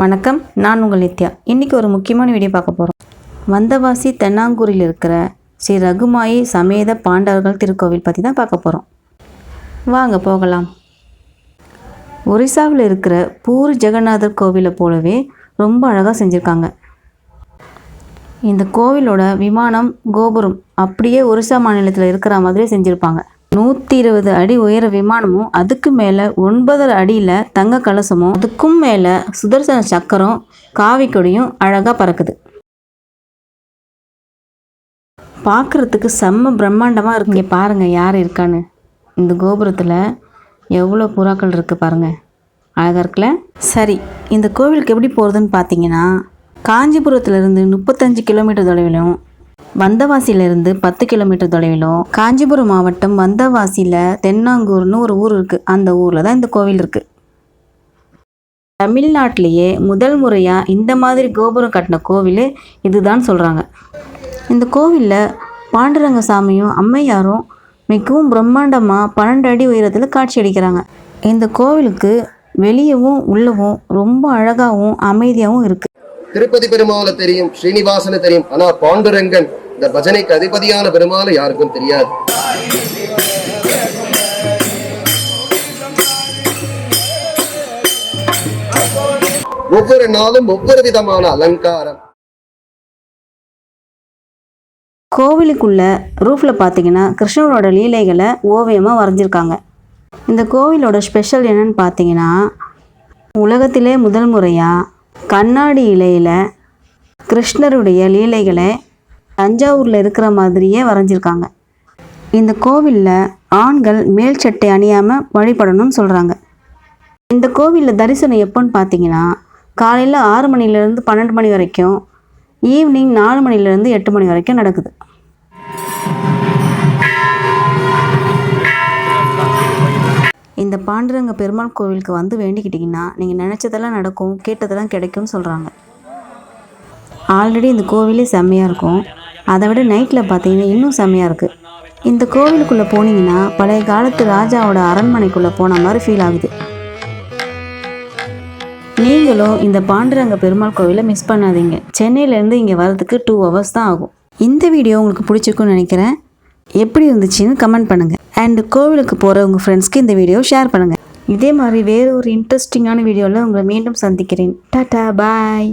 வணக்கம் நான் உங்கள் நித்யா. இன்றைக்கி ஒரு முக்கியமான வீடியோ பார்க்க போகிறோம் வந்தவாசி தென்னாங்கூரில் இருக்கிற ஸ்ரீ ரகுமாயி சமேத பாண்டவர்கள் திருக்கோவில் பற்றி தான் பார்க்க போகிறோம் வாங்க போகலாம். ஒரிசாவில் இருக்கிற பூரி ஜெகநாதர் கோவிலை போலவே ரொம்ப அழகாக செஞ்சுருக்காங்க. இந்த கோவிலோட விமானம் கோபுரம் அப்படியே ஒரிசா மாநிலத்தில் இருக்கிற மாதிரி செஞ்சுருப்பாங்க. நூற்றி இருபது அடி உயர விமானமும் அதுக்கு மேலே ஒன்பதரை அடியில் தங்க கலசமும் அதுக்கும் மேலே சுதர்சன சக்கரம் காவி கொடியும் அழகாக பறக்குது. பார்க்குறதுக்கு செம்ம பிரம்மாண்டமாக இருக்கு. இங்கே பாருங்கள் யார் இருக்கான்னு. இந்த கோபுரத்தில் எவ்வளோ புறாக்கள் இருக்குது பாருங்கள் அழகாக இருக்குல்ல? சரி இந்த கோவிலுக்கு எப்படி போகிறதுன்னு பார்த்தீங்கன்னா காஞ்சிபுரத்துலேருந்து முப்பத்தஞ்சு கிலோமீட்டர் தொலைவிலும் வந்தவாசியிலிருந்து பத்து கிலோமீட்டர் தொலைவிலும் காஞ்சிபுரம் மாவட்டம் வந்தவாசியில் தென்னாங்கூர்னு ஒரு ஊர் இருக்குது அந்த ஊரில் தான் இந்த கோவில் இருக்குது தமிழ்நாட்டிலேயே முதல் முறையாக இந்த மாதிரி கோபுரம் கட்டின கோவில் இதுதான் சொல்கிறாங்க இந்த கோவிலில் பாண்டுரங்க சாமியும் அம்மையாரும் மிகவும் பிரம்மாண்டமாக பன்னெண்டு அடி உயரத்தில் காட்சி அளிக்கிறாங்க இந்த கோவிலுக்கு வெளியவும் உள்ளவும் ரொம்ப அழகாகவும் அமைதியாகவும் இருக்குது திருப்பதி பெருமாளை தெரியும் ஸ்ரீனிவாசனை தெரியும். ஆனா பாண்டுரங்கன் இந்த பஜனைக்கு அதிபதியான பெருமாளை யாருக்கும் தெரியாது. ஒவ்வொரு நாளும் ஒவ்வொரு விதமான அலங்காரம். கோவிலுக்குள்ள ரூஃபில் பார்த்தீங்கன்னா கிருஷ்ணரோட லீலைகளை ஓவியமாக வரைஞ்சிருக்காங்க. இந்த கோவிலோட ஸ்பெஷல் என்னன்னு பார்த்தீங்கன்னா உலகத்திலே முதல் முறையாக கண்ணாடி இலையில் கிருஷ்ணருடைய லீலைகளை தஞ்சாவூரில் இருக்கிற மாதிரியே வரைஞ்சிருக்காங்க. இந்த கோவிலில் ஆண்கள் மேல் சட்டை அணியாமல் வழிபடணும்னு சொல்கிறாங்க இந்த கோவிலில் தரிசனம் எப்போன்னு பார்த்தீங்கன்னா காலையில் ஆறு மணிலேருந்து பன்னெண்டு மணி வரைக்கும் ஈவினிங் நாலு மணிலேருந்து எட்டு மணி வரைக்கும் நடக்குது. இந்த பாண்டுரங்க பெருமாள் கோவிலுக்கு வந்து வேண்டிக்கிட்டிங்கன்னா நீங்கள் நினச்சதெல்லாம் நடக்கும் கேட்டதெல்லாம் கிடைக்கும்னு சொல்கிறாங்க ஆல்ரெடி இந்த கோவிலே செம்மையாக இருக்கும். அதை விட நைட்டில் பார்த்தீங்கன்னா இன்னும் செம்மையாக இருக்குது இந்த கோவிலுக்குள்ளே போனீங்கன்னா பழைய காலத்து ராஜாவோட அரண்மனைக்குள்ளே போன மாதிரி ஃபீல் ஆகுது. நீங்களும் இந்த பாண்டுரங்க பெருமாள் கோவிலை மிஸ் பண்ணாதீங்க. சென்னையிலேருந்து இங்கே வரதுக்கு டூ ஹவர்ஸ் தான் ஆகும். இந்த வீடியோ உங்களுக்கு பிடிச்சிருக்குன்னு நினைக்கிறேன். எப்படி இருந்துச்சுன்னு கமெண்ட் பண்ணுங்கள் அண்ட் கோவிலுக்கு போகிற உங்கள் ஃப்ரெண்ட்ஸ்க்கு இந்த வீடியோ ஷேர் பண்ணுங்கள் இதே மாதிரி வேறு ஒரு இன்ட்ரெஸ்டிங்கான வீடியோவில் உங்களை மீண்டும் சந்திக்கிறேன். டாட்டா பாய்